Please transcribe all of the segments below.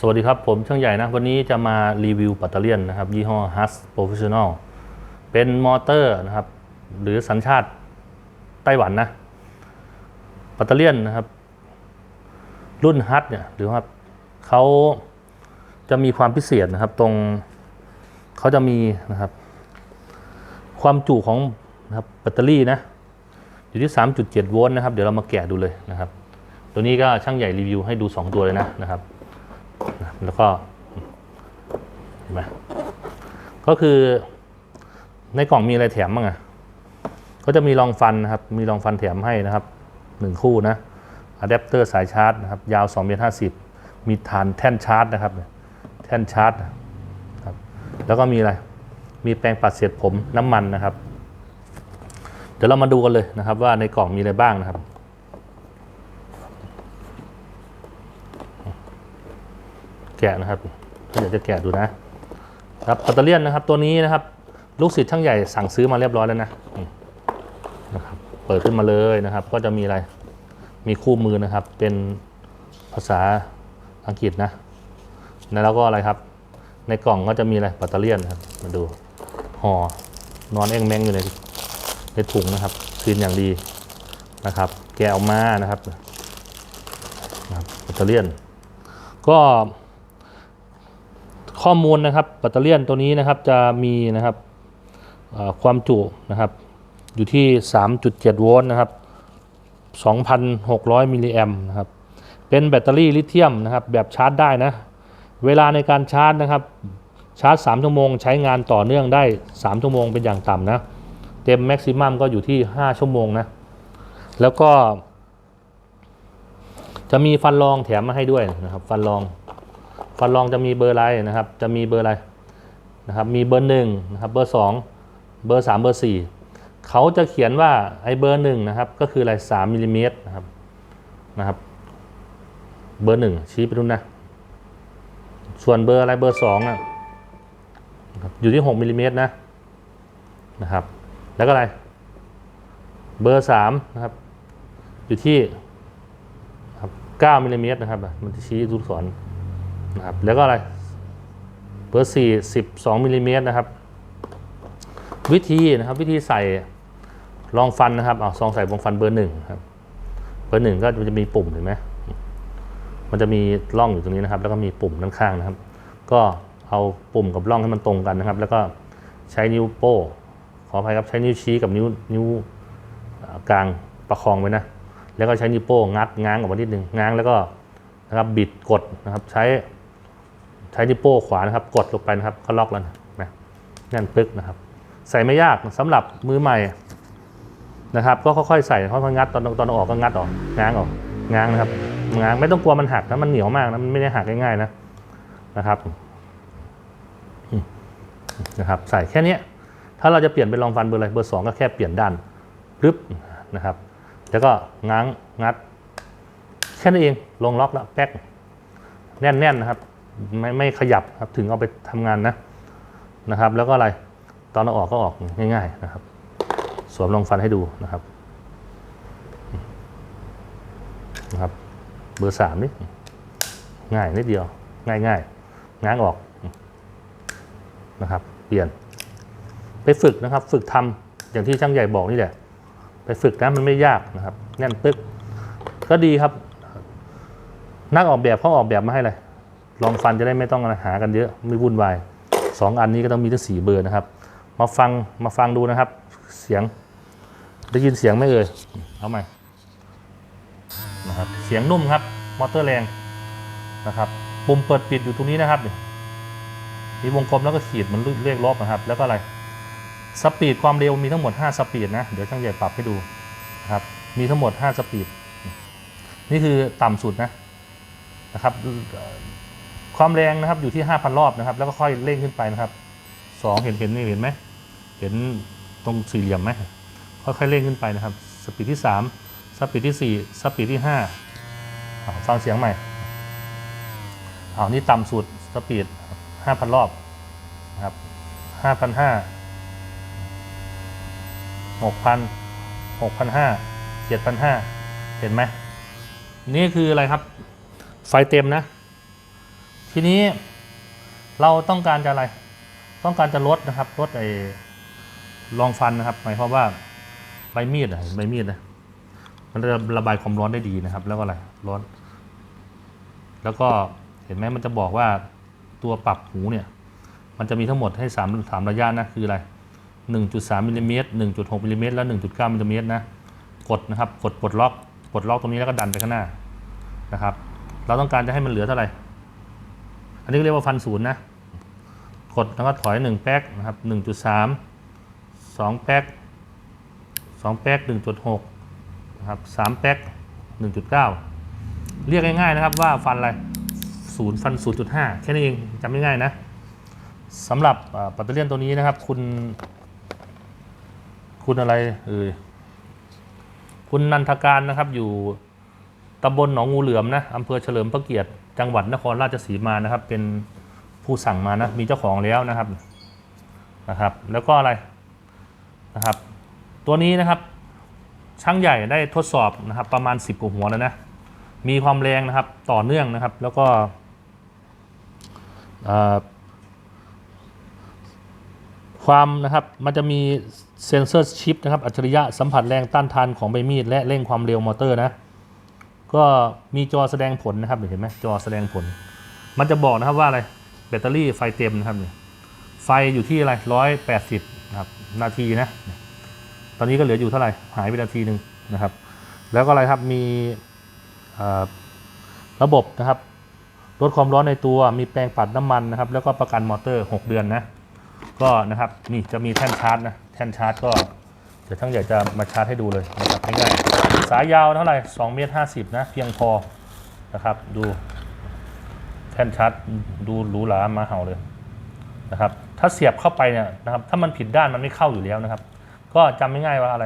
สวัสดีครับ ผมช่างใหญ่นะ วันนี้จะมารีวิวปัตเตอร์เลียนนะครับ ยี่ห้อ h u s Professional เป็นมอเตอร์นะครับ หรือสัญชาติไต้หวันนะ ปัตเตอร์เลียนนะครับ รุ่น h u s เนี่ยหรือว่าเขาจะมีความพิเศษนะครับ ตรงเขาจะมีนะครับ ความจุของนะครับแบตเตอรี่นะอยู่ที่ 3.7 โวลต์นะครับ เดี๋ยวเรามาแกะดูเลยนะครับ ตัวนี้ก็ช่างใหญ่รีวิวให้ดู 2 ตัวเลยนะนะครับ แล้วก็เห็นไหมก็คือในกล่องมีอะไรแถมบ้างอะก็จะมีรองฟันนะครับ มีรองฟันแถมให้นะครับหนึ่งคู่นะอะแดปเตอร์สายชาร์จนะครับ ยาว2เมตร50 มีฐานแท่นชาร์จนะครับ แท่นชาร์จนะครับแล้วก็มีอะไร มีแปรงปัดเศษผมน้ำมันนะครับ เดี๋ยวเรามาดูกันเลยนะครับ ว่าในกล่องมีอะไรบ้างนะครับ แกะนะครับถ้าอยากจะแกะดูนะครับปัตเตอร์เลียนนะครับตัวนี้นะครับ ลูกศิษย์ช่างใหญ่สั่งซื้อมาเรียบร้อยแล้วนะนะครับเปิดขึ้นมาเลยนะครับ ก็จะมีอะไรมีคู่มือนะครับ เป็นภาษาอังกฤษนะแล้วก็อะไรครับ ในกล่องก็จะมีอะไรปัตเตอร์เลียนะครับมาดูห่อนอนแองแมงอยู่ในในถุงนะครับซีนอย่างดีนะครับ แกะออกมานะครับนะครับปัตเตอร์เลียนก็ ข้อมูลนะครับแบตเตอรี่ตัวนี้นะครับจะมีนะครับความจุนะครับอยู่ที่ 3.7 โวลต์นะครับ 2,600 มิลลิแอมป์นะครับ เป็นแบตเตอรี่ลิเธียมนะครับแบบชาร์จได้นะ เวลาในการชาร์จนะครับ ชาร์จ 3 ชั่วโมง ใช้งานต่อเนื่องได้ 3 ชั่วโมงเป็นอย่างต่ำนะ เต็มแม็กซิมัมก็อยู่ที่ 5 ชั่วโมงนะ แล้วก็ จะมีฟันรองแถมมาให้ด้วยนะครับ ฟันรอง ฟันรองจะมีเบอร์อะไรนะครับ จะมีเบอร์อะไรนะครับมีเบอร์หนึ่งนะครับเบอร์สองเบอร์สามเบอร์สี่เขาจะเขียนว่าไอ้เบอร์หนึ่งนะครับก็คืออะไรสามมิลลิเมตรนะครับนะครับเบอร์หนึ่งชี้ไปดูนะ ส่วนเบอร์อะไรเบอร์สองนะนะอยู่ที่หกมิลลิเมตรนะนะครับแล้วก็อะไรเบอร์สามนะครับอยู่ที่9มิลลิเมตรนะครับมันจะชี้ลูกศร นะครับแล้วก็อะไรเบอร์4 12มิลลิเมตรนะครับ วิธีนะครับวิธีใส่รองฟันนะครับเอาซองใส่รองฟันเบอร์หนึ่งครับเบอร์หนึ่งก็จะมีปุ่มเห็นไหมมันจะมีร่องอยู่ตรงนี้นะครับ แล้วก็มีปุ่มด้านข้างนะครับ ก็เอาปุ่มกับร่องให้มันตรงกันนะครับ แล้วก็ใช้นิ้วโป้ ขออภัยครับใช้นิ้วชี้กับนิ้วนิ้วกลางประคองไว้นะแล้วก็ใช้นิ้วโป้งงัดง้างออกมานิดนึงง้างแล้วก็นะครับบิดกดนะครับใช้ ช้นิ้วโป้งขวานะครับ กดลงไปนะครับก็ล็อกแล้วนะนะแน่นปึ๊กนะครับ ใส่ไม่ยากสำหรับมือใหม่นะครับ ก็ค่อยๆใส่ค่อยๆงัดตอนตอนออกก็งัดออกง้างออกง้างนะครับง้างไม่ต้องกลัวมันหักนะมันเหนียวมากนะมันไม่ได้หักง่ายๆนะนะครับนะครับ ใส่แค่นี้ถ้าเราจะเปลี่ยนเป็นรองฟันเบอร์อะไรเบอร์สองก็แค่เปลี่ยนด้านปึ๊บนะครับ แล้วก็ง้างงัด แค่นั้นเองลงล็อกแล้วแป๊กแน่นๆนะครับ ไม่ไม่ขยับครับถึงเอาไปทำงานนะนะครับ แล้วก็อะไรตอนเอาออกก็ออกง่าย ๆนะครับ สวมรองฟันให้ดูนะครับนะครับ เบอร์สามนี่ง่ายนิดเดียว ง่ายง่ายๆง้างออกนะครับ เปลี่ยน ไปฝึกนะครับ ฝึกทำอย่างที่ช่างใหญ่บอกนี่แหละ ไปฝึกนะมันไม่ยากนะครับ แน่นตึก ก็ดีครับ นักออกแบบเขาออกแบบมาให้เลย ลองฟันจะได้ไม่ต้องหากันเยอะไม่วุ่นวายสองอันนี้ก็ต้องมีทั้งสี่เบอร์นะครับ มาฟังมาฟังดูนะครับ เสียงได้ยินเสียงไหมเอ่ยเอาใหม่นะครับเสียงนุ่มครับมอเตอร์แรงนะครับปุ่มเปิดปิดอยู่ตรงนี้นะครับมีวงกลมแล้วก็ขีดมันเลขลบนะครับ แล้วก็อะไรสปีดความเร็วมีทั้งหมด 5 สปีดนะ เดี๋ยวช่างใหญ่ปรับให้ดูนะครับ มีทั้งหมด 5 สปีด นี่คือต่ำสุดนะนะครับ ความแรงนะครับอยู่ที่ 5,000 รอบนะครับ แล้วก็ค่อยเร่งขึ้นไปนะครับสองเห็นเห็นนี่เห็นไหมเห็นตรงสี่เหลี่ยมไหมค่อยๆเร่งขึ้นไปนะครับ สปีดที่ 3 สปีดที่ 4 สปีดที่5อ่าฟังเสียงใหม่เอานี่ต่ำสุดสปีด 5,000 รอบนะครับ5,500หกพันหกพันห้าเจ็ดพันห้าเห็นไหมนี่คืออะไรครับ ไฟเต็มนะ ทีนี้เราต้องการจะอะไร ต้องการจะลดนะครับลดไอ้รองฟันนะครับ หมายความว่าใบมีดอะใบมีดนะมันจะระบายความร้อนได้ดีนะครับ แล้วก็อะไรร้อน แล้วก็เห็นไหมมันจะบอกว่าตัวปรับหูเนี่ย มันจะมีทั้งหมดให้สามสามระยะนะคืออะไร 1.3มิลลิเมตร1.6มิลลิเมตรและ 1.9มิลลิเมตรนะกดนะครับ กดปลดล็อกปลดล็อกตรงนี้แล้วก็ดันไปข้างหน้านะครับ เราต้องการจะให้มันเหลือเท่าไหร่ อันนี้เรียกว่าฟันศูนย์นะกดแล้วก็ถอย1แป๊กนะครับ1.3 2แป๊ก2แป๊ก1.6นะครับ3แป๊ก1.9 เรียกง่ายๆนะครับว่าฟันอะไรศูนย์ฟัน 0.5 แค่นี้เองจำง่ายๆนะสำหรับปัตเตอร์เลียนตัวนี้นะครับ คุณ คุณอะไรเอ่ยคุณนันทการนะครับอยู่ตำบลหนองงูเหลือมนะอำเภอเฉลิมพระเกียรติ จังหวัดนครราชสีมานะครับ เป็นผู้สั่งมานะมีเจ้าของแล้วนะครับนะครับ แล้วก็อะไรนะครับ ตัวนี้นะครับช่างใหญ่ได้ทดสอบนะครับประมาณ 10กว่าหัวแล้วนะมีความแรงนะครับต่อเนื่องนะครับ แล้วก็ความนะครับมันจะมีเซนเซอร์ชิปนะครับอัจฉริยะสัมผัสแรงต้านทานของใบมีดและเร่งความเร็วมอเตอร์นะ ก็มีจอแสดงผลนะครับเห็นไหมจอแสดงผล มันจะบอกนะครับว่าอะไรแบตเตอรี่ไฟเต็มนะครับเนี่ยไฟอยู่ที่อะไรร้อยแปดสิบนะครับนาทีนะ ตอนนี้ก็เหลืออยู่เท่าไหร่หายไปนาทีหนึ่งนะครับ แล้วก็อะไรครับมีระบบนะครับลดความร้อนในตัวมีแปรงปัดน้ำมันนะครับ แล้วก็ประกันมอเตอร์ 6 เดือนนะ ก็นะครับนี่จะมีแท่นชาร์จนะแท่นชาร์จก็เดี๋ยวทั้งใหญ่จะมาชาร์จให้ดูเลยนะครับ สายยาวเท่าไหร่2เมตร50 นะ เพียงพอนะครับ ดูแท่นชาร์จดูหรูหรามาเห่าเลยนะครับ ถ้าเสียบเข้าไปเนี่ยนะครับ ถ้ามันผิดด้านมันไม่เข้าอยู่แล้วนะครับ ก็จำง่ายๆว่าอะไร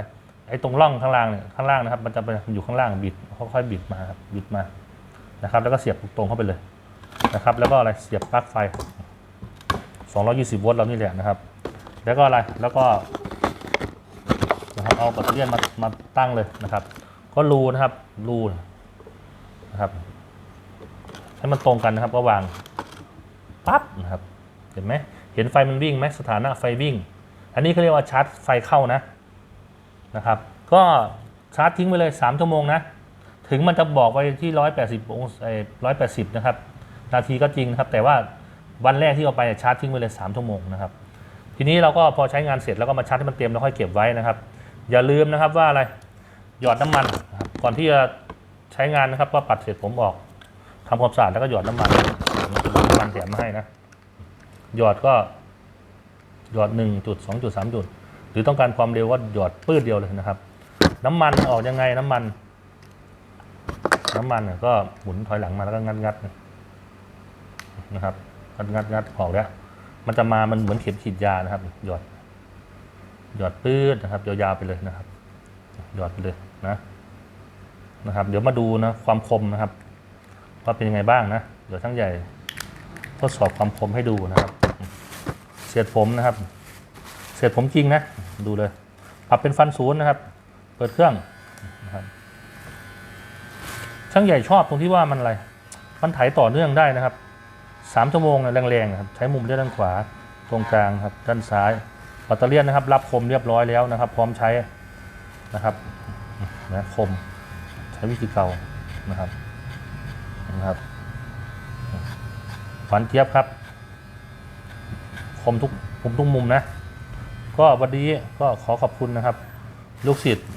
ไอ้ตรงร่องข้างล่างเนี่ยข้างล่างนะครับ มันจะเป็นอยู่ข้างล่างบิดค่อยๆบิดมาครับบิดมานะครับ แล้วก็เสียบตรงเข้าไปเลยนะครับ แล้วก็อะไรเสียบปลั๊กไฟ 220 โวลต์เรานี่แหละนะครับ แล้วก็อะไรแล้วก็นะครับเอาแบตเตอรี่มามาตั้งเลยนะครับ ก็รูนะครับ รูนะครับให้มันตรงกันนะครับก็วางปั๊บนะครับเห็นไหมเห็นไฟมันวิ่งไหมสถานะไฟวิ่ง อันนี้เขาเรียกว่าชาร์จไฟเข้านะนะครับ ก็ชาร์จทิ้งไปเลย 3 ชั่วโมงนะ ถึงมันจะบอกไปที่ 180องศาร้อยแปดสิบนะครับ นาทีก็จริงนะครับ แต่ว่าวันแรกที่เอาไปชาร์จทิ้งไปเลย 3 ชั่วโมงนะครับ ทีนี้เราก็พอใช้งานเสร็จแล้วก็มาชาร์จให้มันเต็มแล้วค่อยเก็บไว้นะครับ อย่าลืมนะครับว่าอะไร หยอดน้ำมันนะครับก่อนที่จะใช้งานนะครับ ก็ปัดเสร็จผมออกทำความสะอาดแล้วก็หยอดน้ำมันน้ำมันแถมมาให้นะ หยอดก็หยอด1จุด2จุด3จุด หรือต้องการความเร็วก็หยอดปื้ดเดียวเลยนะครับ น้ำมันออกยังไงน้ำมัน น้ำมันเนี่ยก็หมุนถอยหลังมาแล้วก็งัดงัดนะครับงัดงัดงัดออกแล้วมันจะมามันเหมือนเข็มฉีดยานะครับ หยอด หยอดปื้ดนะครับยาวๆไปเลยนะครับ หยอดไปเลย นะนะครับ เดี๋ยวมาดูนะความคมนะครับว่าเป็นยังไงบ้างนะเดี๋ยวช่างใหญ่ทดสอบความคมให้ดูนะครับเสียดผมนะครับเสียดผมจริงนะดูเลยปรับเป็นฟันศูนย์นะครับ เปิดเครื่องนะครับช่างใหญ่ชอบตรงที่ว่ามันอะไร มันไถต่อเนื่องได้นะครับสามชั่วโมงนะแรงๆนะครับใช้มุมด้านขวาตรงกลางครับด้านซ้ายแบตเตอรี่นะครับ รับคมเรียบร้อยแล้วนะครับ พร้อมใช้นะครับ นะคมใช้วิธีเก่านะครับนะครับหวานเจี๊ยบครับ คมทุกคมทุกมุมนะ ก็วันนี้ก็ขอขอบคุณนะครับ ลูกศิษย์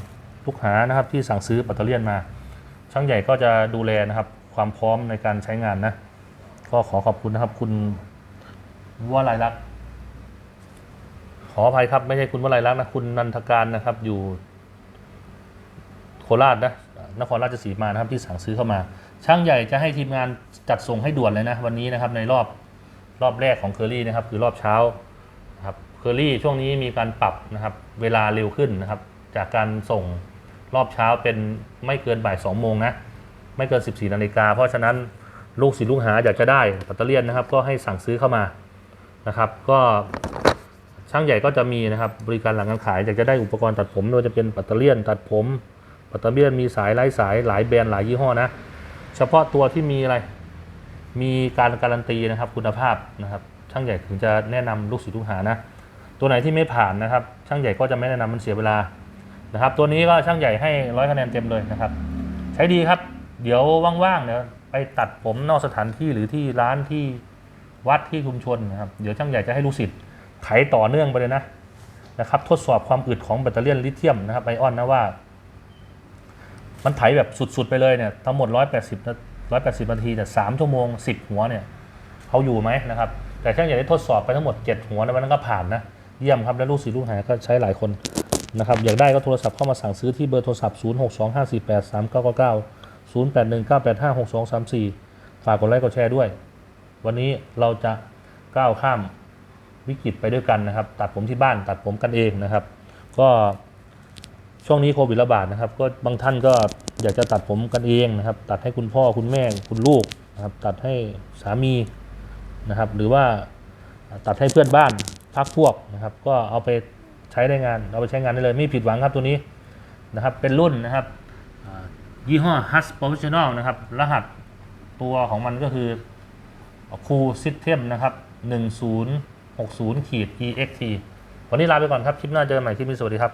ลูกหานะครับที่สั่งซื้อแบตเตอรี่มา ช่างใหญ่ก็จะดูแลนะครับ ความพร้อมในการใช้งานนะ ก็ขอขอบคุณนะครับ คุณวลัยลักษณ์ขออภัยครับ ไม่ใช่คุณวลัยลักษณ์นะ คุณนันทการนะครับอยู่ โคราชนะนครราชสีมานะครับที่สั่งซื้อเข้ามา ช่างใหญ่จะให้ทีมงานจัดส่งให้ด่วนเลยนะวันนี้นะครับในรอบรอบแรกของเคอรี่นะครับคือรอบเช้านะครับเคอรี่ช่วงนี้มีการปรับนะครับเวลาเร็วขึ้นนะครับจากการส่งรอบเช้าเป็นไม่เกินบ่าย2โมงนะไม่เกิน 14นาฬิกาเพราะฉะนั้นลูกศิษย์ลูกหาอยากจะได้แบตเตอรี่นะครับ ก็ให้สั่งซื้อเข้ามานะครับ ก็ช่างใหญ่ก็จะมีนะครับ บริการหลังการขายอยากจะได้อุปกรณ์ตัดผมไม่ว่าจะเป็นแบตเตอรี่ตัดผม แบตเตอรี่มีสายไร้สายหลายแบรนด์หลายยี่ห้อนะ เฉพาะตัวที่มีอะไร มีการการันตีนะครับคุณภาพนะครับ ช่างใหญ่ถึงจะแนะนำลูกศิษย์ลูกหานะ ตัวไหนที่ไม่ผ่านนะครับ ช่างใหญ่ก็จะไม่แนะนำมันเสียเวลานะครับ ตัวนี้ก็ช่างใหญ่ให้ร้อยคะแนนเต็มเลยนะครับ ใช้ดีครับ เดี๋ยวว่างๆเดี๋ยวไปตัดผมนอกสถานที่หรือที่ร้านที่วัดที่ชุมชนนะครับ เดี๋ยวช่างใหญ่จะให้ลูกศิษย์ไขต่อเนื่องไปเลยนะนะครับ ทดสอบความอึดของแบตเตอรี่ลิเธียมนะครับไอออนนะว่า มันไถแบบสุดๆไปเลยเนี่ยทั้งหมด 180 180 นาทีแต่3ชั่วโมง 10 หัวเนี่ยเขาอยู่ไหมนะครับ แต่ช่างใหญ่ได้ทดสอบไปทั้งหมด 7 หัวในวันนั้นก็ผ่านนะ เยี่ยมครับ แล้วลูกศิษย์ลูกหาก็ใช้หลายคนนะครับอยากได้ก็โทรศัพท์เข้ามาสั่งซื้อที่เบอร์โทรศัพท์ 0625483999 0819856234 ฝากกดไลค์กดแชร์ด้วย วันนี้เราจะก้าวข้ามวิกฤตไปด้วยกันนะครับ ตัดผมที่บ้านตัดผมกันเองนะครับ ก็ ช่วงนี้โควิดระบาดนะครับ ก็บางท่านก็อยากจะตัดผมกันเองนะครับ ตัดให้คุณพ่อคุณแม่คุณลูกนะครับ ตัดให้สามีนะครับ หรือว่าตัดให้เพื่อนบ้านพักพวกนะครับ ก็เอาไปใช้ได้งาน เอาไปใช้งานได้เลยไม่ผิดหวังครับตัวนี้นะครับ เป็นรุ่นนะครับยี่ห้อ Hus Professional นะครับ รหัสตัวของมันก็คือ Cool System นะครับ1060ขีด EXT วันนี้ลาไปก่อนครับ คลิปหน้าเจอกันใหม่คลิปนี้สวัสดีครับ